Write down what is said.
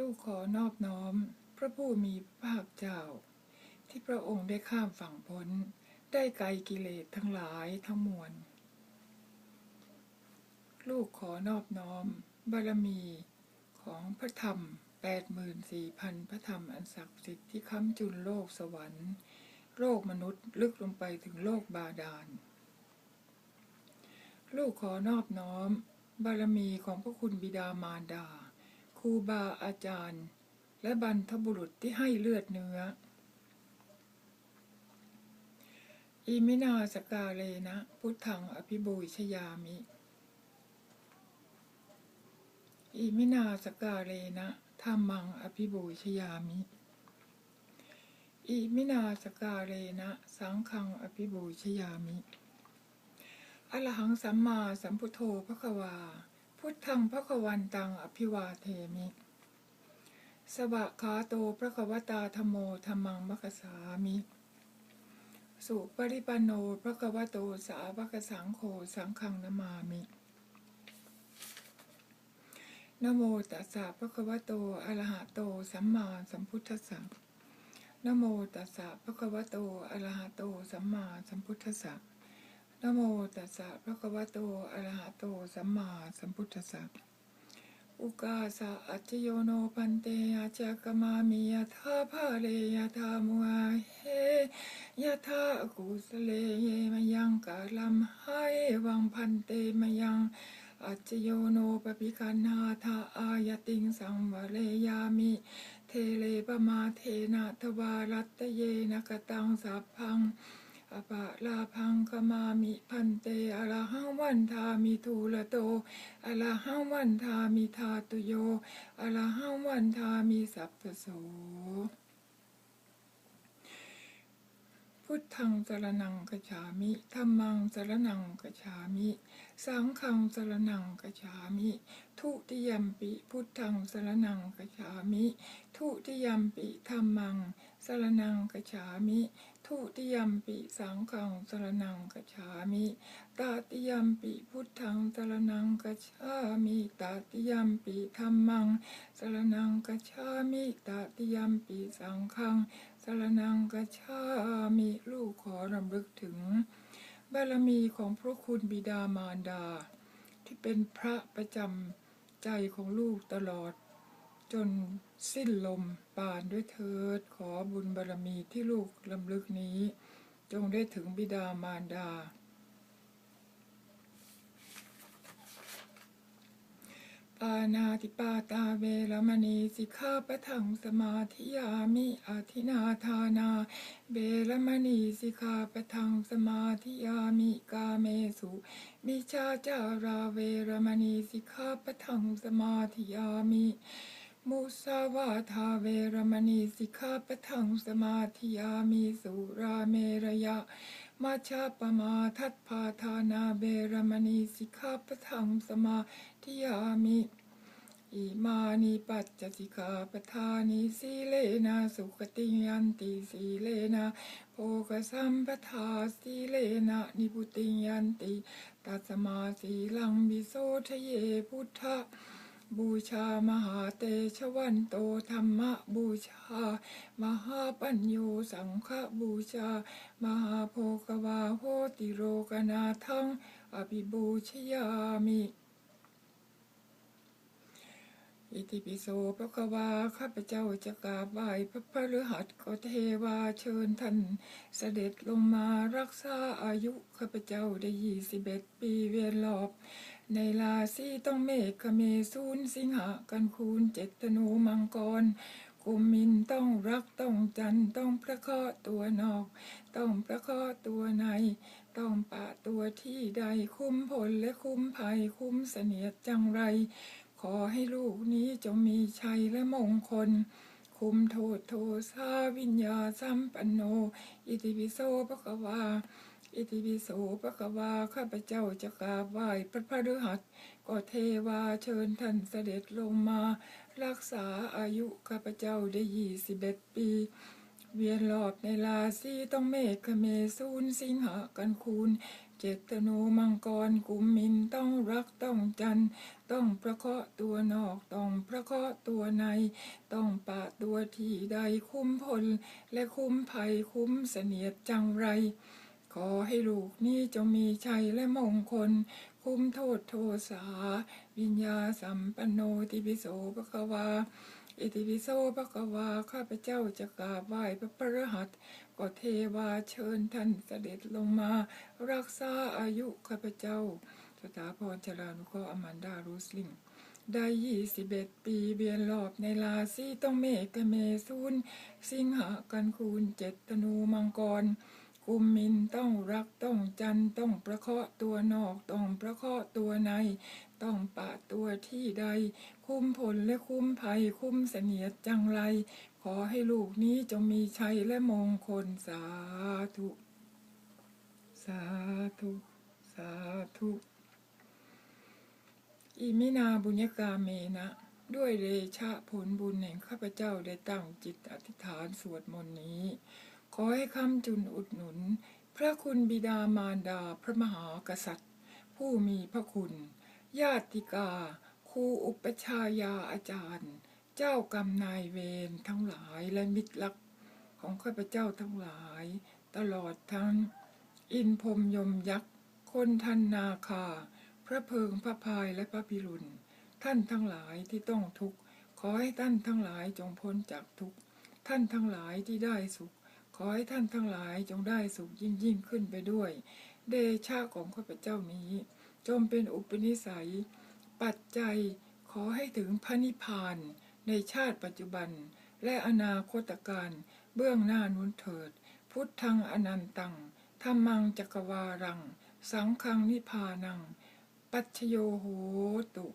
ลูกขอนอบน้อม พระผู้มีพระภาคเจ้า ที่พระองค์ได้ข้ามฝั่งพ้น ได้ไกลกิเลสทั้งหลายทั้งมวล ลูกขอนอบน้อม บารมีของพระธรรม 84,000 พระธรรมอันศักดิ์สิทธิ์ที่ค้ำจุนโลกสวรรค์ โลกมนุษย์ลึกลงไปถึงโลกบาดาล ลูกขอนอบน้อม บารมีของพระคุณบิดามารดา ครูบาอาจารย์ และบรรทบุรุษที่ให้เลือดเนื้อ อิมินาสกาเลนะ พุทธังอภิบูชยามิ อิมินาสกาเลนะธรรมังอภิบูชยามิ อิมินาสกาเลนะ สังฆังอภิบูชยามิอรหังสัมมาสัมพุทโธพระควา พุทธังพระควันตังอภิวาเทมิ สวะคาโตพระควตาธรมโมธรรมังมัคสามิ สุปริปันโนพระควโตสาวกสังโฆสังฆังนามามินโมตัสสะภะควโตอะระหะโตสัมมาสัมพุทธัสสะนโมตัสสะภะควโตอะระหะโตสัมมาสัมพุทธัสสะ นะโมตัสสะภะคะวะโตอะระหะโตสัมมาสัมพุทธัสสะอุกาสะอัจโยโนปันเตอาจักมามิยะธาภาเลยะธามุอาเฮยะธากุสเลเยมยังกาลัมให้วังพันเตมยังอัจโยโนปปิคันหาทาอายติงสังวะเลยามิเทเลปมาเทนะทวารัตเยนกตังสัพพัง อปะลาพังขมามิพันเตอรหังวันทามิทูละโตอรหังวันทามิทาตุโยอรหังวันทามิสัพพโสพุทธังสรนังกฉามิธรรมังสรนังกฉามิ สังฆังสรนังกัจฉามิ ทุติยมปิพุทธังสรนังกัจฉามิ ทุติยมปิธัมมังสรนังกัจฉามิ ทุติยมปิสังฆังสรนังกัจฉามิตาติยมปิพุทธังสรนังกัจฉามิตาติยมปิธัมมังสรนังกัจฉามิตาติยมปิสังฆังสรนังกัจฉามิลูกขอรำลึกถึง บารมีของพระคุณบิดามารดา ที่เป็นพระประจำใจของลูกตลอด จนสิ้นลมปานด้วยเถิด ขอบุญบารมีที่ลูกลำลึกนี้ จงได้ถึงบิดามารดา ปานาติปาตาเวรมณีสิกขาปะทังสมาธิยามิอาทินาทานา เวรมณีสิกขาปะทังสมาธิยามิกาเมสุมิชาจาราเวรมณีสิกขาปะทังสมาธิยามิมุสาวาทาเวรมณีสิกขาปะทังสมาธิยามิสุราเมรยะ มาชาปมาทัตพาทานาเบรมณีสิกขาปทังสมาธิยามิอิมานิปัจจสิกาปทานิสีเลนะสุขติยันติสีเลนะโภกสัมปทาสีเลนะนิพุติยันติตัสมาสีลังบิโสทะเยพุทธะ บูชามหาเตชะวันโตธรรมบูชา มหาปัญโยสังฆบูชา มหาโภควาโหติโรกนาทังอภิบูชยามิอิติปิโสพระควาข้าพเจ้าจะกราบไหว้พระพฤหัสก็เทวาเชิญท่าน เสด็จลงมารักษาอายุข้าพเจ้าได้ยี่สิบเอ็ดปีเวียนรอบ ในราศีต้องเมฆขเมซูนสิงหะกันคูณเจตนูมังกรกุมมินต้องรักต้องจันต้องประเคราะตัวนอก ต้องประเคราะตัวใน ต้องปะตัวที่ใดคุ้มผลและคุ้มภัยคุ้มเสนียดจังไร ขอให้ลูกนี้จงมีชัยและมงคล คุมโทษโทสาวิญญาสัมปันโน อิติปิโสปะกวา อิติปิโสปะกวาข้าพเจ้าจะกราบไหว้พระพฤหัสก็เทวาเชิญท่านเสด็จลงมา รักษาอายุข้าพเจ้าได้ยี่สิบเอ็ดปี เวียนรอบในราศีต้องเมฆเมซูนสิงหากันคูณเจตโนมังกรกุมมินต้องรักต้องจัน ต้องประเคาะตัวนอกต้องประเคาะตัวใน ต้องปะตัวที่ใดคุ้มพล และคุ้มภัยคุ้มเสนียดจังไร ขอให้ลูกนี้จงมีชัยและมงคล คุ้มโทษโทสา วิญญาสัมปันโนติปิโสภะคะวา อิติปิโสภะคะวา ข้าพเจ้าจะกราบไหว้พระพระหัตก็เทวาเชิญท่านเสด็จลงมา รักษาอายุข้าพเจ้า สถาพรชรานุเคอมันดารูสลิงได้ยี่สิบเอ็ดปีเบียนรอบในราศีต้องเมกเมซุนสิงหากันคูณเจ็ดธนูมังกร กุมมินต้องรักต้องจันต้องประเคาะตัวนอกต้องประเคาะตัวใน ต้องปะตัวที่ใด คุ้มผลและคุ้มภัย คุ้มเสนียดจังไร ขอให้ลูกนี้จงมีชัยและมงคลสาธุ สาธุ สาธุอิมินาบุญญกาเมนะด้วยเดชะผลบุญแห่งข้าพเจ้าได้ตั้งจิตอธิษฐานสวดมนต์นี้ ขอให้คำจุนอุดหนุน พระคุณบิดามารดาพระมหากษัตริย์ ผู้มีพระคุณ ญาติกาครูอุปชายาอาจารย์ เจ้ากรรมนายเวรทั้งหลายและมิตรรักของข้าพเจ้าทั้งหลาย ตลอดทั้ง อินพรมยมยักษ์ คนทันนาคา พระเพิงพระพายและพระพิรุณ ท่านทั้งหลายที่ต้องทุกข์ขอให้ท่านทั้งหลายจงพ้นจากทุกข์ท่านทั้งหลายที่ได้สุข ขอให้ท่านทั้งหลายจงได้สูงยิ่งยิ่งขึ้นไปด้วย เดชะของข้าพเจ้านี้ จงเป็นอุปนิสัย ปัจจัยขอให้ถึงพระนิพพาน ในชาติปัจจุบัน และอนาคตการเบื้องหน้านุนเถิด พุทธังอนันตังธรรมังจักรวารัง สังฆังนิพานัง ปัจชโยโหตุ